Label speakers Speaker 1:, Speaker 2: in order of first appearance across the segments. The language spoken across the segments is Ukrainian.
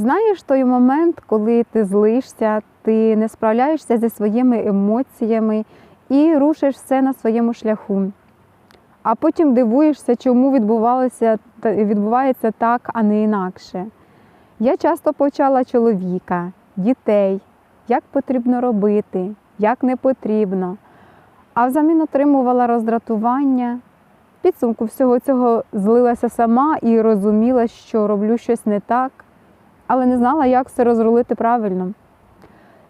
Speaker 1: Знаєш той момент, коли ти злишся, ти не справляєшся зі своїми емоціями і рушиш все на своєму шляху. А потім дивуєшся, чому відбувалося, відбувається так, а не інакше. Я часто почала чоловіка, дітей, як потрібно робити, як не потрібно. А взамін отримувала роздратування. Підсумку всього цього злилася сама і розуміла, що роблю щось не так, але не знала, як все розрулити правильно.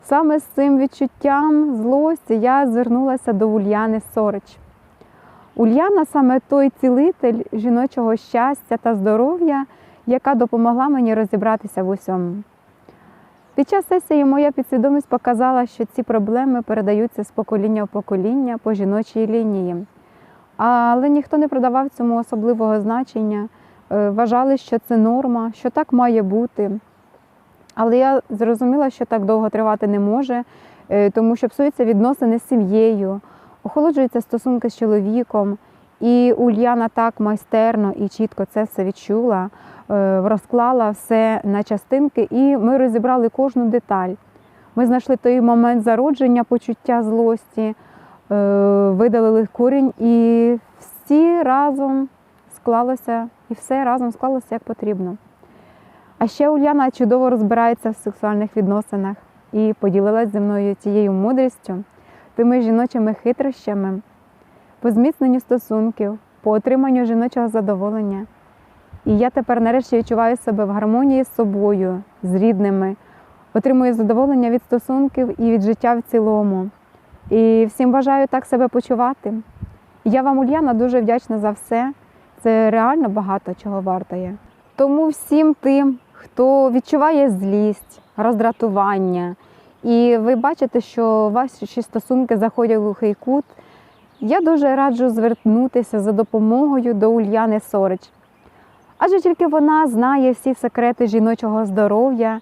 Speaker 1: Саме з цим відчуттям злості я звернулася до Ульяни Сорич. Ульяна саме той цілитель жіночого щастя та здоров'я, яка допомогла мені розібратися в усьому. Під час сесії моя підсвідомість показала, що ці проблеми передаються з покоління в покоління по жіночій лінії. Але ніхто не придавав цьому особливого значення, Е, вважали, що це норма, що так має бути. Але я зрозуміла, що так довго тривати не може, е, тому що псуються відносини з сім'єю, охолоджуються стосунки з чоловіком. І Ульяна так майстерно і чітко це все відчула, е, розклала все на частинки, і ми розібрали кожну деталь. Ми знайшли той момент зародження почуття злості, е, видалили корінь, і всі разом склалося, і все разом склалося як потрібно. А ще Уляна чудово розбирається в сексуальних відносинах і поділилась зі мною тією мудрістю, тими жіночими хитрощами, по зміцненню стосунків, по отриманню жіночого задоволення. І я тепер нарешті відчуваю себе в гармонії з собою, з рідними, отримую задоволення від стосунків і від життя в цілому. І всім бажаю так себе почувати. Я вам, Ульяна, дуже вдячна за все. Це реально багато чого вартує. Тому всім тим, хто відчуває злість, роздратування, і ви бачите, що ваші стосунки заходять в глухий кут, я дуже раджу звернутися за допомогою до Ульяни Сорич. Адже тільки вона знає всі секрети жіночого здоров'я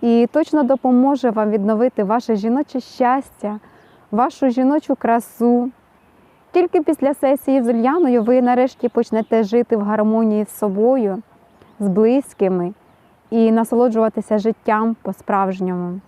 Speaker 1: і точно допоможе вам відновити ваше жіноче щастя, вашу жіночу красу. Тільки після сесії з Ульяною ви нарешті почнете жити в гармонії з собою, з близькими і насолоджуватися життям по-справжньому.